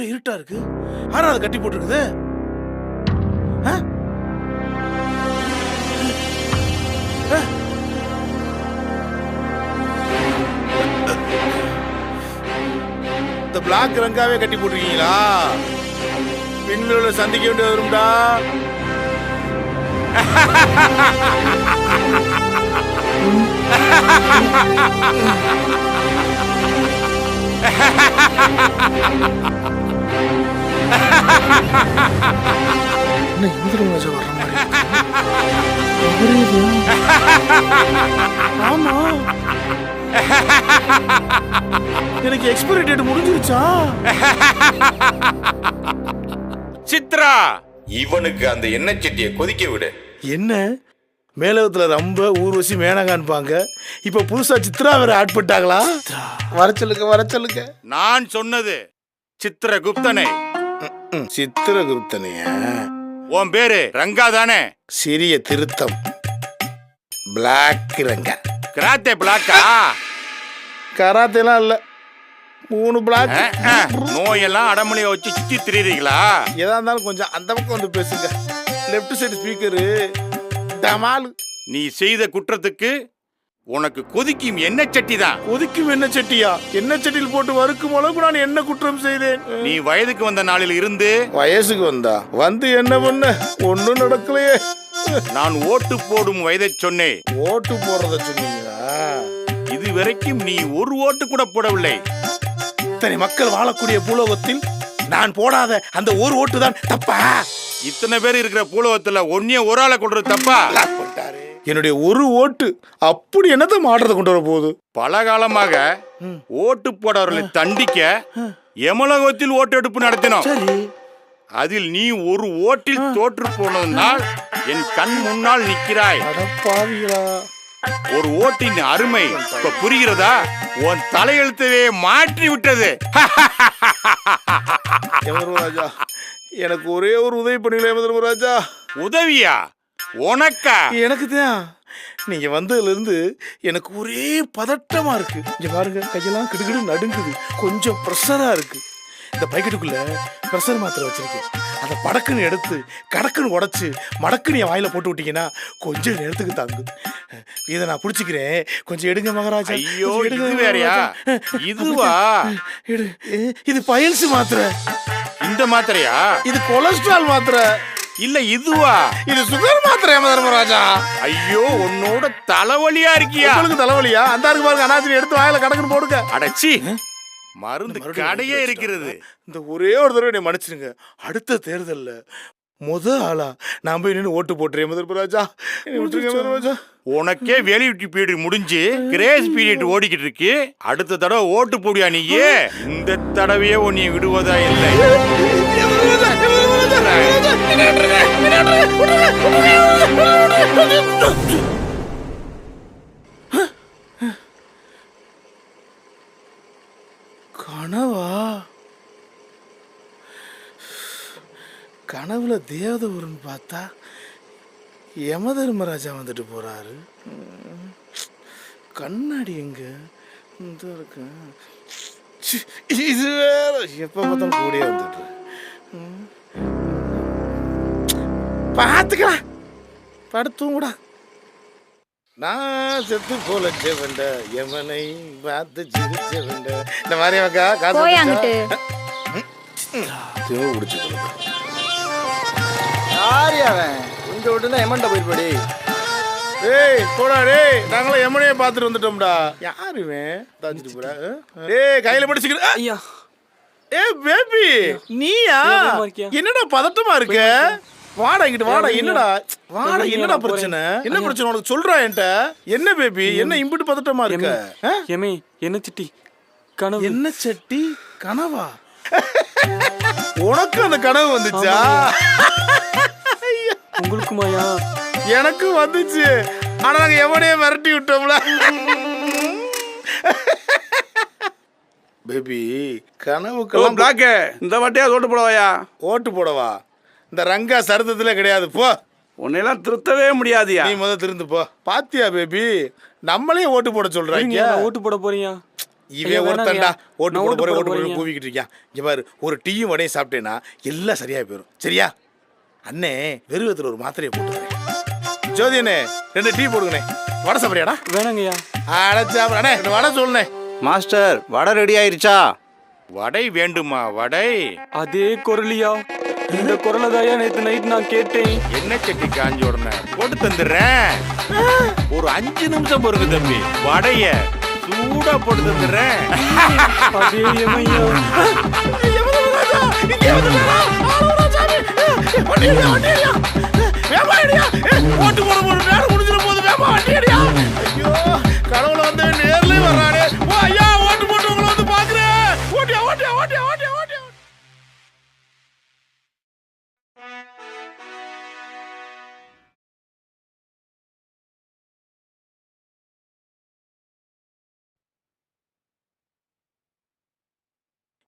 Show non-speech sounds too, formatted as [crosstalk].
ஒரே இருட்டா இருக்கு? யாரா அதை கட்டி போட்டுருக்குது? இந்த பிளாக் ரங்காவே கட்டி போட்டிருக்கீங்களா? பின்விரோட சந்திக்க வேண்டியது வரும்டா [laughs] என்ன இந்திரராஜா வர்ற மாதிரி? ஆமா. எனக்கு எக்ஸ்பைரி டேட் முடிஞ்சிருச்சா? சித்ரா! இவனுக்கு அந்த எண்ணெய் சட்டியை கொதிக்க விடு. என்ன? மேலகத்துல ரொம்ப ஊர்வசி மேனகான்பாங்க இப்ப புதுசா சித்ரா வேற ஆட் பண்ணிட்டாங்களா? வர சொல்லுங்க வர சொல்லுங்க. நான் சொன்னது சித்திரகுப்தனை ம், சித்திரகுப்தனைய உன் பேரு ரங்கா தானே? சிறிய திருத்தம். பிளாக் ரங்க. கிராத்தே பிளாக்கா கராத்தேலாம் இல்ல. மூணு பிளாக் நோயெல்லாம் அடமொழிய வச்சு சுத்தி திரியுறீங்களா? எதா இருந்தாலும் கொஞ்சம் அந்த பக்கம் வந்து பேசுங்க. லெஃப்ட் சைடு ஸ்பீக்கரு டமால் நீ செய்த குற்றத்துக்கு உனக்கு கொதிக்கும் எண்ணெய் சட்டி தான். கொதிக்கும் என்ன சட்டியா? என்ன சட்டியில் போட்டு வறுக்கும் அளவுக்கு நான் என்ன குற்றம் செய்தேன்? நீ வயதுக்கு வந்த நாளில் இருந்து வயசுக்கு வந்தா? வந்து என்ன பண்ண? ஒண்ணும் நடக்கலையே. நான் ஓட்டு போடும் வயதை சொன்னேன். ஓட்டு போடுறத சொன்னீங்களா? இதுவரைக்கும் நீ ஒரு ஓட்டு கூட போடவில்லை. இத்தனை மக்கள் வாழக்கூடிய பூலோகத்தில் நான் போடாத அந்த ஒரு ஓட்டு தான் தப்பா? இத்தனை பேர் இருக்கிற பூலோகத்துல ஒன்னே ஒரு ஆளை கொள்றது தப்பா? என்னுடைய ஒரு ஓட்டு அப்படி என்னத்த மாற்றத்தை கொண்டு வர போகுது? பல காலமாக ஓட்டு போடவர்களை தண்டிக்க எமலகத்தில் ஓட்டெடுப்பு நடத்தினோம். சரி. அதில் நீ ஒரு ஓட்டில் தோற்று போனதனால் என் கண் முன்னால் நிற்கிறாய். ஒரு ஓட்டின் அருமை இப்ப புரிகிறதா? உன் தலையெழுத்தவே மாற்றி விட்டது. எனக்கு ஒரே ஒரு உதவி பண்ணீங்களே யமதர்மராஜா உதவியா? உனக்கா? எனக்கு தான் நீங்க வந்ததுல இருந்து எனக்கு ஒரே பதட்டமா இருக்கு. இங்க பாருங்க கையெல்லாம் கிடுகிடு நடுங்குது. கொஞ்சம் ப்ரெஷரா இருக்கு. இந்த பைக்கெட்டுக்குள்ள ப்ரெஷர் மாத்திரை வச்சிருக்கேன். அதை படக்குன்னு எடுத்து கடக்குன்னு உடைச்சு மடக்குன்னு என் வாயில போட்டு விட்டீங்கன்னா கொஞ்சம் நேரத்துக்கு தாங்கும். இதை நான் பிடிச்சிக்கிறேன். கொஞ்சம் எடுங்க மகாராஜா. ஐயோ இது எடுங்க வேறயா. இதுவா? இது பயல்ஸ் மாத்திரை. இந்த மாத்திரையா? இது கொலஸ்ட்ரால் மாத்திரை. இல்ல இதுவா? இது சுகர் மாத்திரை தர்மராஜா ஐயோ உன்னோட தலைவலியா இருக்கியா? உங்களுக்கு தலைவலியா? அந்த இருக்கு பாருங்க அனாச்சினி எடுத்து வாயில கடக்குன்னு போடுங்க. அடச்சி மருந்து கடையே இருக்கிறது இந்த ஒரே ஒரு தடவை என்னை மன்னிச்சிருங்க. அடுத்த தேர்தல்ல முத ஆளா நான் போய் நின்று ஓட்டு போட்டுறேன் முதல்வராஜா முதல்வராஜா உனக்கே வேலிவிட்டி பீரியட் முடிஞ்சு கிரேஸ் பீரியட் ஓடிக்கிட்டு இருக்கு. அடுத்த தடவை ஓட்டு போடியா நீயே? இந்த தடவையே உன்னை விடுவதா இல்லை? கனவா? கனவுல தேவதூர்னு பார்த்தா யம தர்மராஜா வந்துட்டு போறாரு. கண்ணாடி எங்க? இந்த இருக்கு. இது வேற. எப்ப பார்த்தாலும் கூடயே வந்துட்டு ம். பார்த்துக்கலாம் படுத்துங்கடா நான் செத்து போல செவண்ட யமனை பார்த்து சிரிச்ச வேண்ட இந்த மாதிரி அக்கா காசு போய்? அங்கிட்டு. யாரு அவன்? கொஞ்சம் விட்டு எமன்ட்ட போயிருப்படி ஏய் போடா டேய். நாங்களும் எமனையே பார்த்துட்டு வந்துட்டோம்டா. யார் இவன்? தாச்சிட்டு போற. ஏய் கையில பிடிச்சிக்கிற. ஐயா. ஏ பேபி நீயா? என்னடா பதட்டமா இருக்க? வாடா இங்கிட்டு வாடா என்னடா? வாடா என்னடா. பிரச்சனை? என்ன பிரச்சனை உனக்கு? சொல்றா என்கிட்ட. என்ன பேபி என்ன இம்பிட்டு பதட்டமா இருக்க? எமே என்ன சிட்டி? கனவு. என்ன சட்டி? கனவா? உனக்கு அந்த கனவு வந்துச்சா? உங்களுக்குமாயா எனக்கு வந்துச்சு. ஆனா நாங்க எவனையே மிரட்டி விட்டோம்ல. பேபி கனவுக்கெல்லாம் பிளாக்கு இந்த வாட்டியா ஓட்டு போடவாயா? ஓட்டு போடவா? இந்த ரங்கா சரித்திரத்துல கிடையாது போ. உன்னையெல்லாம் திருத்தவே முடியாதியா? நீ முத திருந்து போ. பாத்தியா பேபி நம்மளே ஓட்டு போட சொல்றாங்க. ஓட்டு போட போறீங்க? இவன் வேணாங்கய்யா. ஓட்டு போட போற ஓட்டு போட. கூவிக்கிட்டு இருக்கான் இங்க பாரு ஒரு டீயும் வடையும் சாப்பிட்டேன்னா எல்லாம் சரியா போயிடும் சரியா? அண்ணே வெறுவத்துல ஒரு மாத்திரையை போட்டுக்கிறேன் ஜோதி அண்ணே ரெண்டு டீ போடுங்கண்ணே. வடை சாப்பிட்றியாடா? வேணாங்கய்யா அடைச்சா அண்ணே ரெண்டு வடை சொல்லுண்ணே. மாஸ்டர் வடை ரெடி ஆயிருச்சா? வடை வேண்டுமா வடை? அதே குரலியா? இந்த குரலை தாயா நேத்து நைட் நான் கேட்டேன் என்ன சட்டி காஞ்சி உடனே போட்டு தந்துடுறேன் ஒரு அஞ்சு நிமிஷம் பொறுங்க தம்பி வடைய சூடா போட்டு தந்துடுறேன் அதே எமையா ஓட்டு போட போற நேரம்